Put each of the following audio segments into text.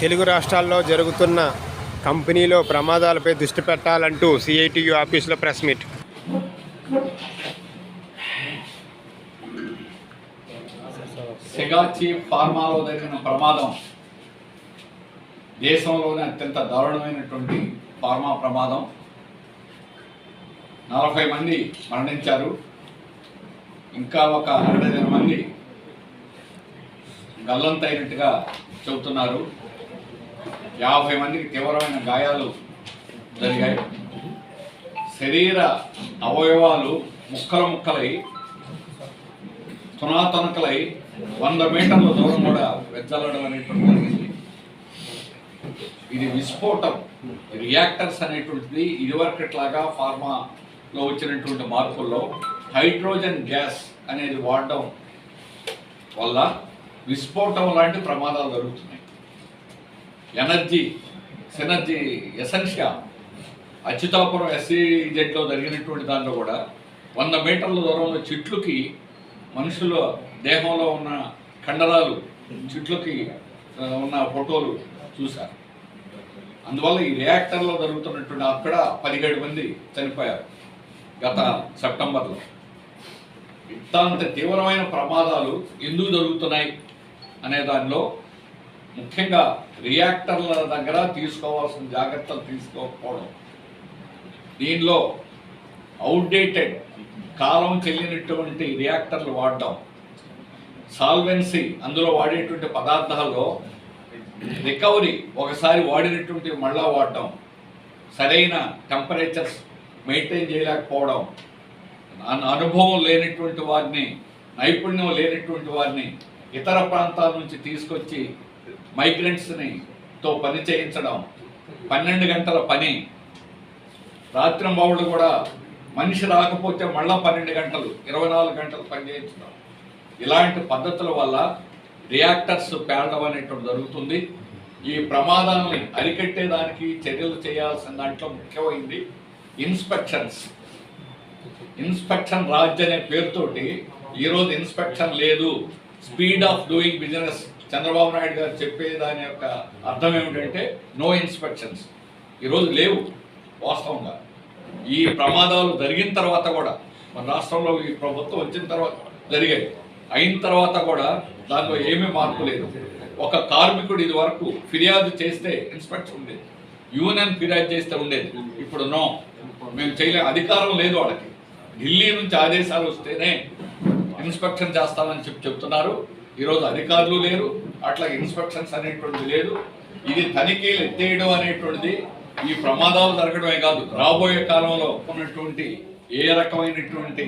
తెలుగు రాష్ట్రాల్లో జరుగుతున్న కంపెనీలో ప్రమాదాలపై దృష్టి పెట్టాలంటూ సిఐటియు ఆఫీసులో ప్రెస్ మీట్. సెగాచి ఫార్మాలో జరిగిన ప్రమాదం దేశంలోనే అత్యంత దారుణమైనటువంటి ఫార్మా ప్రమాదం. నలభై మంది మరణించారు. ఇంకా ఒక అరవై మంది గల్లంతైనట్టుగా చెబుతున్నారు. యాభై మందికి తీవ్రమైన గాయాలు జరిగాయి. శరీర అవయవాలు ముక్కలు ముక్కలై తునాతనకలై వంద మీటర్ల దూరం కూడా వెచ్చలడం అనేటువంటి జరిగింది. ఇది విస్ఫోటం రియాక్టర్స్ అనేటువంటిది ఇదివరకట్లాగా ఫార్మాలో వచ్చినటువంటి మార్పుల్లో హైడ్రోజన్ గ్యాస్ అనేది వాడడం వల్ల విస్ఫోటం లాంటి ప్రమాదాలు జరుగుతున్నాయి. Energy synergy essentia. అచ్యుతాపురం ఎస్సీజెడ్లో జరిగినటువంటి దాంట్లో కూడా వంద మీటర్ల దూరంలో చెట్లుకి మనుషుల దేహంలో ఉన్న కండరాలు చెట్లకి ఉన్న ఫోటోలు చూశారు. అందువల్ల ఈ రియాక్టర్లో జరుగుతున్నటువంటి అక్కడ పదిహేడు మంది చనిపోయారు గత సెప్టెంబర్లో. ఇంత తీవ్రమైన ప్రమాదాలు ఎందుకు జరుగుతున్నాయి అనే దానిలో ముఖ్యంగా రియాక్టర్ల దగ్గర తీసుకోవాల్సిన జాగ్రత్తలు తీసుకోకపోవడం. దీనిలో అవుట్డేటెడ్ కాలం చెల్లినటువంటి రియాక్టర్లు వాడడం. సాల్వెన్సీ అందులో వాడేటువంటి పదార్థాల్లో రికవరీ ఒకసారి వాడినటువంటి మళ్ళా వాడడం. సరైన టెంపరేచర్స్ మెయింటైన్ చేయలేకపోవడం. అనుభవం లేనటువంటి వారిని నైపుణ్యం లేనటువంటి వారిని ఇతర ప్రాంతాల నుంచి తీసుకొచ్చి మైగ్రెంట్స్ని తో పని చేయించడం పన్నెండు గంటల పని. రాత్రింబవుళ్ళు కూడా మనిషి రాకపోతే మళ్ళా పన్నెండు గంటలు ఇరవై నాలుగు గంటలు పని చేయించడం ఇలాంటి పద్ధతుల వల్ల రియాక్టర్స్ పేలడం అనేటువంటి జరుగుతుంది. ఈ ప్రమాదాలని అరికట్టేదానికి చర్యలు చేయాల్సిన దాంట్లో ముఖ్యమైంది ఇన్స్పెక్షన్స్. ఇన్స్పెక్షన్ రాజ్ అనే పేరుతోటి ఈరోజు ఇన్స్పెక్షన్ లేదు. Speed of doing business Chandrababu Naidu garu చెప్పే దాని యొక్క అర్థం ఏమిటంటే నో ఇన్స్పెక్షన్స్ ఈరోజు లేవు వాస్తవంగా. ఈ ప్రమాదాలు జరిగిన తర్వాత కూడా మన రాష్ట్రంలో ఈ ప్రభుత్వం వచ్చిన తర్వాత జరిగాయి. అయిన తర్వాత కూడా దాంట్లో ఏమీ మార్పు లేదు. ఒక కార్మికుడు ఇది వరకు ఫిర్యాదు చేస్తే ఇన్స్పెక్షన్ ఉండేది. యూనియన్ ఫిర్యాదు చేస్తే ఉండేది. ఇప్పుడు నో మేము చేయలే అధికారం లేదు వాళ్ళకి. ఢిల్లీ నుంచి ఆదేశాలు వస్తేనే ఇన్స్పెక్షన్ చేస్తామని చెప్పి చెప్తున్నారు. ఈరోజు అధికారులు లేరు అట్లా ఇన్స్పెక్షన్స్ అనేటువంటిది లేదు. ఇది తనిఖీలు ఎత్తేయడం అనేటువంటిది ఈ ప్రమాదాలు జరగడమే కాదు రాబోయే కాలంలో ఉన్నటువంటి ఏ రకమైనటువంటి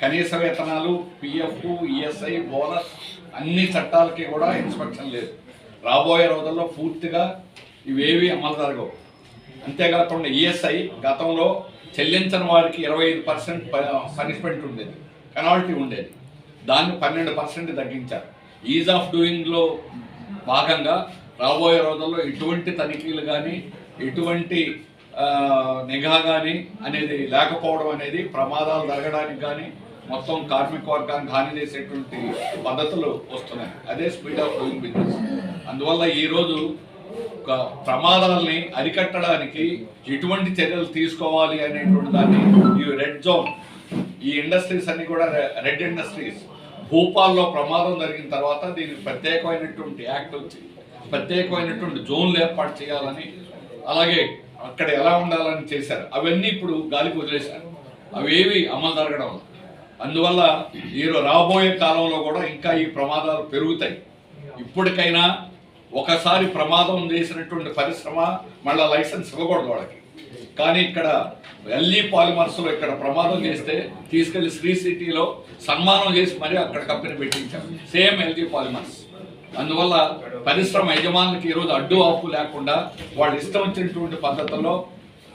కనీస వేతనాలు పిఎఫ్ ఈఎస్ఐ బోనస్ అన్ని చట్టాలకి కూడా ఇన్స్పెక్షన్ లేదు. రాబోయే రోజుల్లో పూర్తిగా ఇవేవి అమలు జరగవు. అంతేకాకుండా ఈఎస్ఐ గతంలో చెల్లించని వారికి ఇరవై ఐదు పర్సెంట్ పనిష్మెంట్ ఉండేది పెనాల్టీ ఉండేది. దాన్ని పన్నెండు పర్సెంట్ తగ్గించారు. ఈజ్ ఆఫ్ డూయింగ్లో భాగంగా రాబోయే రోజుల్లో ఎటువంటి తనిఖీలు కానీ ఎటువంటి నిఘా కానీ అనేది లేకపోవడం అనేది ప్రమాదాలు జరగడానికి కానీ మొత్తం కార్మిక వర్గానికి హాని చేసేటువంటి పద్ధతులు వస్తున్నాయి. అదే స్పీడ్ ఆఫ్ డూయింగ్ బిజినెస్ అందువల్ల ఈరోజు ఒక ప్రమాదాలని అరికట్టడానికి ఎటువంటి చర్యలు తీసుకోవాలి అనేటువంటి దాన్ని ఈ రెడ్ జోన్ ఈ ఇండస్ట్రీస్ అన్ని కూడా రెడ్ ఇండస్ట్రీస్ భూపాల్లో ప్రమాదం జరిగిన తర్వాత దీనికి ప్రత్యేకమైనటువంటి యాక్ట్ వచ్చి ప్రత్యేకమైనటువంటి జోన్లు ఏర్పాటు చేయాలని అలాగే అక్కడ ఎలా ఉండాలని చేశారు. అవన్నీ ఇప్పుడు గాలికి వదిలేశారు. అవేవి అమలు జరగడం అందువల్ల ఈ రాబోయే కాలంలో కూడా ఇంకా ఈ ప్రమాదాలు పెరుగుతాయి. ఇప్పటికైనా ఒకసారి ప్రమాదం చేసినటువంటి పరిశ్రమ మళ్ళీ లైసెన్స్ ఇవ్వకూడదు వాళ్ళకి. కానీ ఇక్కడ ఎల్ఈ పాలిమర్స్లో ఇక్కడ ప్రమాదం చేస్తే తీసుకెళ్ళి శ్రీ సిటీలో సన్మానం చేసి మరీ అక్కడ కంపెనీ పెట్టించాం. Same LG Polymers. అందువల్ల పరిశ్రమ యజమానులకి ఈరోజు అడ్డు ఆపు లేకుండా వాళ్ళు ఇష్టం వచ్చినటువంటి పద్ధతుల్లో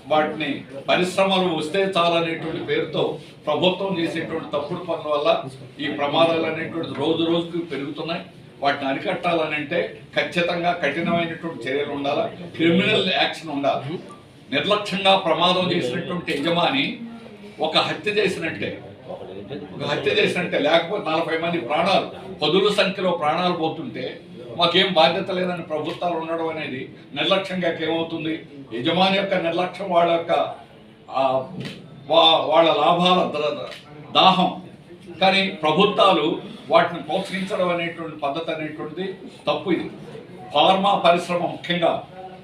వాటిని పరిశ్రమలు వస్తే చాలనేటువంటి పేరుతో ప్రభుత్వం చేసేటువంటి తప్పుడు పనుల వల్ల ఈ ప్రమాదాలు అనేటువంటి రోజు రోజుకు పెరుగుతున్నాయి. వాటిని అరికట్టాలని అంటే ఖచ్చితంగా కఠినమైనటువంటి చర్యలు ఉండాలి? క్రిమినల్ యాక్షన్ ఉండాలి? నిర్లక్ష్యంగా ప్రమాదం చేసినటువంటి యజమాని ఒక హత్య చేసినట్టే. ఒక హత్య చేసినట్టే. లేకపోతే నలభై మంది ప్రాణాలు పదుల సంఖ్యలో ప్రాణాలు పోతుంటే మాకేం బాధ్యత లేదని ప్రభుత్వాలు ఉండడం అనేది నిర్లక్ష్యంగా ఏమవుతుంది యజమాని యొక్క నిర్లక్ష్యం వాళ్ళ యొక్క వా- వాళ్ళ లాభాల దాహం. కానీ ప్రభుత్వాలు వాటిని ప్రోత్సహించడం అనేటువంటి పద్ధతి అనేటువంటిది తప్పు ఇది. ఫార్మా పరిశ్రమ ముఖ్యంగా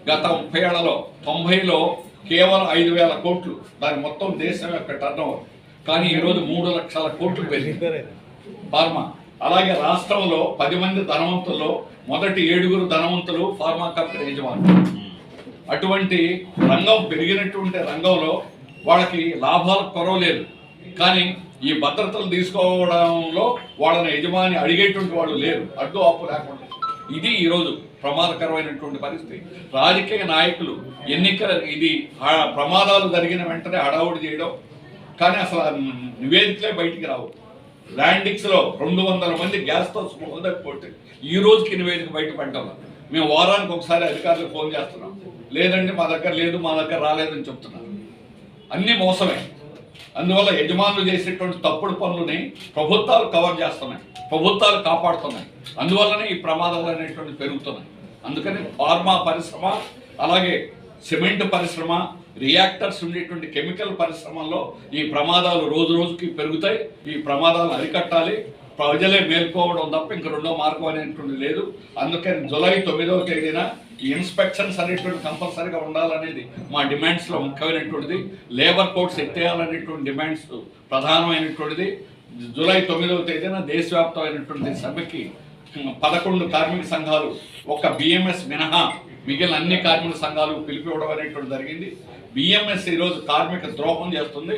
గత ముప్పై ఏళ్ళలో తొంభైలో కేవలం ఐదు వేల కోట్లు. దాని మొత్తం దేశం యొక్క టర్న్ కానీ ఈరోజు మూడు లక్షల కోట్లు పెరిగింది. ఫార్మా. అలాగే రాష్ట్రంలో పది మంది ధనవంతుల్లో మొదటి ఏడుగురు ధనవంతులు ఫార్మా కంపెనీ యజమానులు. అటువంటి రంగం పెరిగినటువంటి రంగంలో వాళ్ళకి లాభాలు కొరవలేదు. కానీ ఈ భద్రతలు తీసుకోవడంలో వాళ్ళని యజమాని అడిగేటువంటి వాళ్ళు లేరు. అడ్డు ఆపు లేకుండా. ఇది ఈరోజు ప్రమాదకరమైనటువంటి పరిస్థితి. రాజకీయ నాయకులు ఎన్నికల ఇది ప్రమాదాలు జరిగిన వెంటనే హడావుడి చేయడం కానీ అసలు నివేదికలే బయటికి రావు. ల్యాండింగ్స్లో రెండు వందల మంది గ్యాస్తో పొందకపోతే ఈ రోజుకి నివేదిక బయటపడ్డాం మేము వారానికి ఒకసారి అధికారులకు ఫోన్ చేస్తున్నాం. లేదంటే మా దగ్గర లేదు మా దగ్గర రాలేదని చెప్తున్నారు అన్నీ మోసమే. అందువల్ల యజమానులు చేసేటువంటి తప్పుడు పనులని ప్రభుత్వాలు కవర్ చేస్తున్నాయి. ప్రభుత్వాలు కాపాడుతున్నాయి. అందువల్లనే ఈ ప్రమాదాలు అనేటువంటి పెరుగుతున్నాయి. అందుకని ఫార్మా పరిశ్రమ అలాగే సిమెంట్ పరిశ్రమ రియాక్టర్స్ ఉండేటువంటి కెమికల్ పరిశ్రమల్లో ఈ ప్రమాదాలు రోజు రోజుకి పెరుగుతాయి. ఈ ప్రమాదాలు అరికట్టాలి. ప్రజలే మేల్కోవడం తప్ప ఇంక రెండో మార్గం అనేటువంటి లేదు. అందుకని జులై తొమ్మిదవ తేదీన ఈ ఇన్స్పెక్షన్స్ అనేటువంటి కంపల్సరీగా ఉండాలనేది మా డిమాండ్స్లో ముఖ్యమైనటువంటిది. లేబర్ కోడ్స్ ఎత్తేయాలనేటువంటి డిమాండ్స్ ప్రధానమైనటువంటిది. జూలై తొమ్మిదవ తేదీన దేశవ్యాప్తమైనటువంటి సభకి పదకొండు కార్మిక సంఘాలు ఒక బిఎంఎస్ మినహా మిగిలిన అన్ని కార్మిక సంఘాలు పిలిపివ్వడం అనేటువంటి జరిగింది. బిఎంఎస్ ఈరోజు కార్మిక ద్రోహం చేస్తుంది.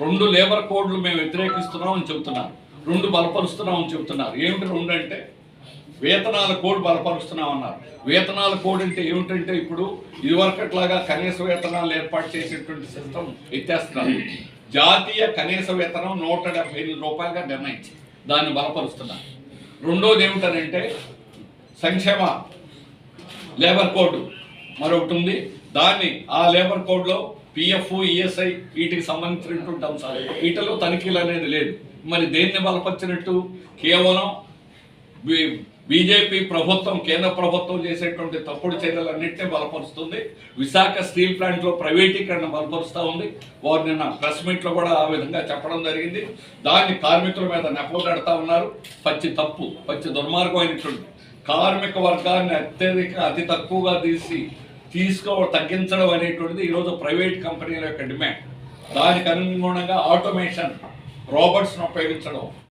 రెండు లేబర్ కోడ్లు మేము వ్యతిరేకిస్తున్నామని చెబుతున్నారు. రెండు బలపరుస్తున్నామని చెబుతున్నారు. ఏమిటి రెండు అంటే వేతనాల కోడ్ బలపరుస్తున్నామన్నారు. వేతనాల కోడ్ అంటే ఏమిటంటే ఇప్పుడు ఇదివరకట్లాగా కనీస వేతనాలు ఏర్పాటు చేసేటువంటి సిస్టమ్ ఎత్తేస్తున్నారు. జాతీయ కనీస వేతనం నూట రూపాయలుగా నిర్ణయించి దాన్ని బలపరుస్తున్నారు. రెండోది ఏమిటనంటే సంక్షేమ లేబర్ కోడ్ మరొకటి ఉంది దాన్ని ఆ లేబర్ కోడ్లో పిఎఫ్ ఈఎస్ఐ వీటికి సంబంధించినటువంటి అంశాలు వీటిలో తనిఖీలు అనేది లేదు. మరి దేన్ని బలపరిచినట్టు? కేవలం బీజేపీ ప్రభుత్వం కేంద్ర ప్రభుత్వం చేసేటువంటి తప్పుడు చర్యలన్నింటినీ బలపరుస్తుంది. విశాఖ స్టీల్ ప్లాంట్లో ప్రైవేటీకరణ బలపరుస్తూ ఉంది. వారు నిన్న ప్రెస్ మీట్లో కూడా ఆ విధంగా చెప్పడం జరిగింది. దాన్ని కార్మికుల మీద నెపగడతా ఉన్నారు. పచ్చి తప్పు పచ్చి దుర్మార్గమైనటువంటి కార్మిక వర్గాన్ని అత్యధిక అతి తక్కువగా తీసి తీసుకో తగ్గించడం అనేటువంటిది ఈరోజు ప్రైవేట్ కంపెనీల యొక్క డిమాండ్. దానికి అనుగుణంగా ఆటోమేషన్ రోబోట్స్ను ఉపయోగించడం.